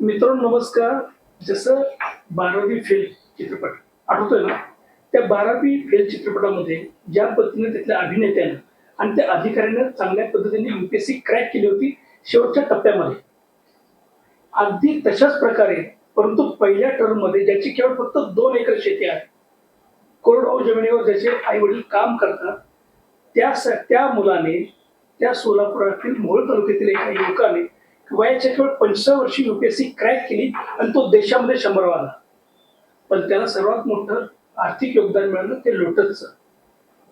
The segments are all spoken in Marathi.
मित्रांनो नमस्कार. जसं बारावी फेल चित्रपट आठवतोय ना? त्या बारावी फेल चित्रपटामध्ये ज्या पद्धतीने तिथल्या अभिनेत्यानं आणि त्या अधिकाऱ्यानं चांगल्या पद्धतीने युपीएससी क्रॅक केली होती शेवटच्या टप्प्यामध्ये. अगदी तशाच प्रकारे परंतु पहिल्या टर्ममध्ये ज्याची केवळ फक्त दोन एकर शेती आहे कोरडवाहू जमिनीवर ज्याचे आई वडील काम करतात त्या स- त्या मुलाने त्या सोलापुरातील मोहोळ तालुक्यातील एका युवकाने वयाच्या केवळ पंचवीस वर्षी युपीएससी क्रॅक केली आणि तो देशामध्ये शंभर आला पण त्याला सर्वात मोठं आर्थिक योगदान मिळालं ते लोटसचं.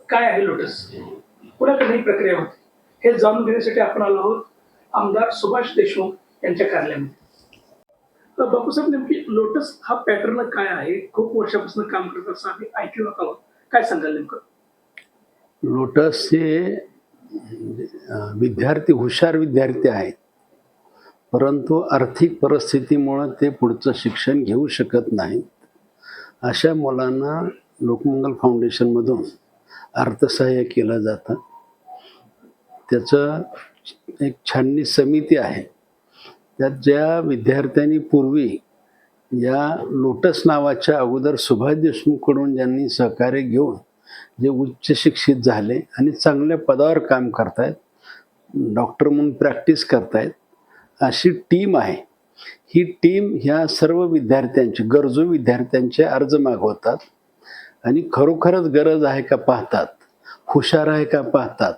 काय आहे लोटस? कुणाकडे ही प्रक्रिया होती? हे जाणून घेण्यासाठी आपण आलो आहोत आमदार सुभाष देशमुख यांच्या कार्यालयामध्ये. तर बापूसाहेब नेमकी लोटस हा पॅटर्न काय आहे? खूप वर्षापासून काम करत असं आम्ही ऐकलं आहोत. काय सांगाल नेमकं? लोटस हे विद्यार्थी हुशार विद्यार्थी आहेत. परंतु आर्थिक परिस्थितीमुळं ते पुढचं शिक्षण घेऊ शकत नाहीत. अशा मुलांना लोकमंगल फाउंडेशनमधून अर्थसहाय्य केलं जातं. त्याचं एक छाननी समिती आहे. त्यात ज्या विद्यार्थ्यांनी पूर्वी या लोटस नावाच्या अगोदर सुभाष देशमुखकडून ज्यांनी सहकार्य घेऊन जे उच्च शिक्षित झाले आणि चांगल्या पदावर काम करतायत डॉक्टर म्हणून प्रॅक्टिस करतायत अशी टीम आहे. ही टीम ह्या सर्व विद्यार्थ्यांचे गरजू विद्यार्थ्यांचे अर्ज मागवतात आणि खरोखरच गरज आहे का पाहतात हुशार आहे का पाहतात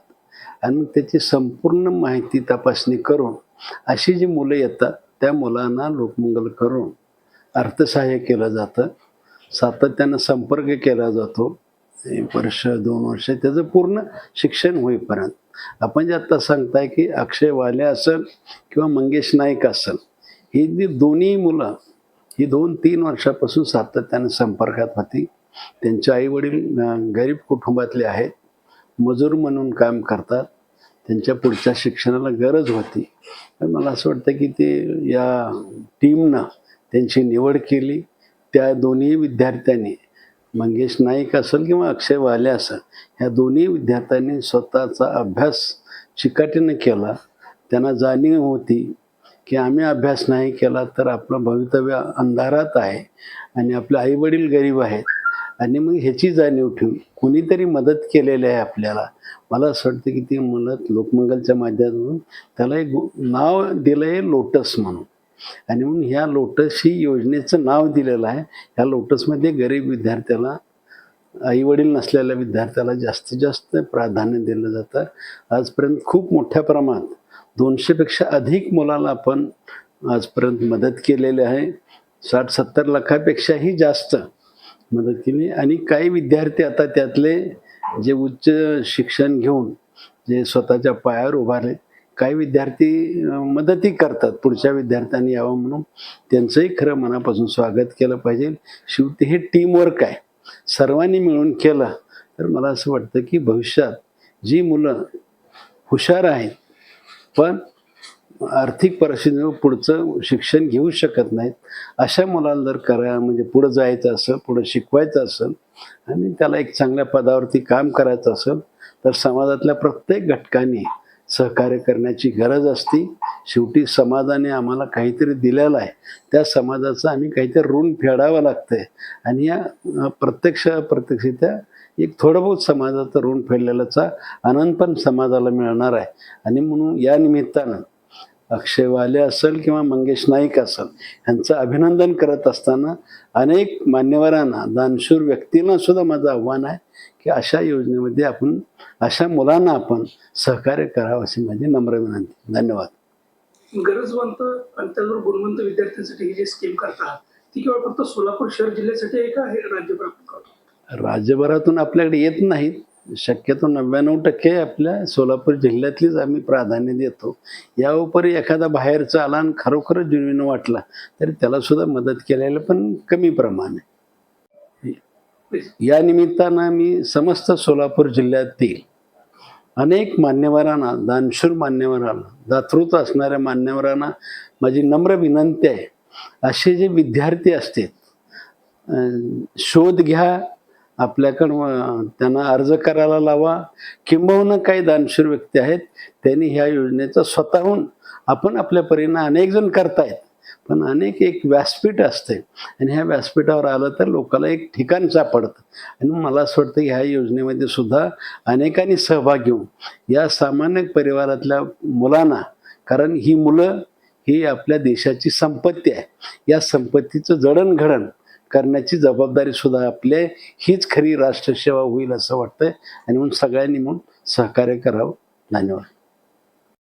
आणि त्याची संपूर्ण माहिती तपासणी करून अशी जी मुलं येतात त्या मुलांना लोकमंगल करून अर्थसहाय्य केलं जातं सातत्यानं संपर्क केला जातो वर्ष दोन वर्ष त्याचं पूर्ण शिक्षण होईपर्यंत. आपण जे आत्ता सांगताय की अक्षय वाले असेल किंवा मंगेश नाईक असेल ही जी दोन्ही मुलं ही दोन तीन वर्षापासून सातत्यानं संपर्कात होती. त्यांचे आईवडील गरीब कुटुंबातले आहेत. मजूर म्हणून काम करतात. त्यांच्या पुढच्या शिक्षणाला गरज होती. तर मला असं वाटतं की ते या टीमनं त्यांची निवड केली. त्या दोन्ही विद्यार्थ्यांनी मंगेश नाईक असेल किंवा अक्षय वाले असेल ह्या दोन्ही विद्यार्थ्यांनी स्वतःचा अभ्यास चिकाटीनं केला. त्यांना जाणीव होती की आम्ही अभ्यास नाही केला तर आपलं भवितव्य अंधारात आहे आणि आपले आईवडील गरीब आहेत. आणि मग ह्याची जाणीव ठेवून कोणीतरी मदत केलेली आहे आपल्याला. मला असं वाटतं की ती मदत लोकमंगलच्या माध्यमातून त्याला एक नाव दिलं आहे लोटस म्हणून. आणि म्हणून ह्या लोटस ही योजनेचं नाव दिलेलं आहे. ह्या लोटसमध्ये गरीब विद्यार्थ्याला आईवडील नसलेल्या विद्यार्थ्याला जास्तीत जास्त प्राधान्य दिलं जातं. आजपर्यंत खूप मोठ्या प्रमाणात दोनशेपेक्षा अधिक मुलाला आपण आजपर्यंत मदत केलेली आहे. साठ सत्तर लाखापेक्षाही जास्त मदत केली. आणि काही विद्यार्थी आता त्यातले जे उच्च शिक्षण घेऊन जे स्वतःच्या पायावर उभारले काही विद्यार्थी मदती मदतही करतात. पुढच्या विद्यार्थ्यांनी यावं म्हणून त्यांचंही खरं मनापासून स्वागत केलं पाहिजे. शेवटी हे टीमवर्क आहे. सर्वांनी मिळून केलं तर मला असं वाटतं की भविष्यात जी मुलं हुशार आहेत पण आर्थिक परिस्थितीवर पुढचं शिक्षण घेऊ शकत नाहीत अशा मुलाला जर करा म्हणजे पुढं जायचं असेल पुढं शिकवायचं असेल आणि त्याला एक चांगल्या पदावरती काम करायचं असेल तर समाजातल्या प्रत्येक घटकाने सहकार्य करण्याची गरज असते. शेवटी समाजाने आम्हाला काहीतरी दिलेलं आहे. त्या समाजाचं आम्ही काहीतरी ऋण फेडावं लागतं आहे आणि या प्रत्यक्ष अप्रत्यक्षरित्या एक थोडं बहुत समाजाचं ऋण फेडलेल्याचा आनंद पण समाजाला मिळणार आहे. आणि म्हणून या निमित्तानं अक्षय वाले असेल किंवा मंगेश नाईक असेल यांचं अभिनंदन करत असताना अनेक मान्यवरांना दानशूर व्यक्तींना सुद्धा माझं आव्हान आहे की अशा योजनेमध्ये आपण अशा मुलांना आपण सहकार्य करावं अशी माझी नम्र विनंती. धन्यवाद. गरजवंत आणि त्याचबरोबर गुणवंत विद्यार्थ्यांसाठी ही जी स्कीम करतात ती केवळ फक्त सोलापूर शहर जिल्ह्यासाठी आहे का हे राज्यभर आपण करतो राज्यभरातून आपल्याकडे येत नाहीत. शक्यतो नव्याण्णव टक्के आपल्या सोलापूर जिल्ह्यातलीच आम्ही प्राधान्य देतो. या उपरी एखादा बाहेरचा आला आणि खरोखरच जुनवीनं वाटला तरी त्याला सुद्धा मदत केलेलं पण कमी प्रमाण. आहे या निमित्तानं मी समस्त सोलापूर जिल्ह्यातील अनेक मान्यवरांना दानशूर मान्यवरांना दातृत्व असणाऱ्या मान्यवरांना माझी नम्र विनंती आहे. असे जे विद्यार्थी असतील शोध घ्या आपल्याकडं त्यांना अर्ज करायला लावा. किंबहुना काही दानशूर व्यक्ती आहेत त्यांनी ह्या योजनेचा स्वतःहून आपण आपल्या परीनं अनेक जण करतायत. पण अनेक एक व्यासपीठ असते. आणि ह्या व्यासपीठावर आलं तर लोकांना एक ठिकाण सापडतं. आणि मला असं वाटतं की ह्या योजनेमध्ये सुद्धा अनेकांनी सहभाग घेऊन या सामान्य परिवारातल्या मुलांना कारण ही मुलं ही आपल्या देशाची संपत्ती आहे. या संपत्तीचं जडणघडण करण्याची जबाबदारी सुद्धा आपले हीच खरी राष्ट्रसेवा होईल असं वाटतंय. आणि म्हणून सगळ्यांनी म्हणून सहकार्य करावं. धन्यवाद.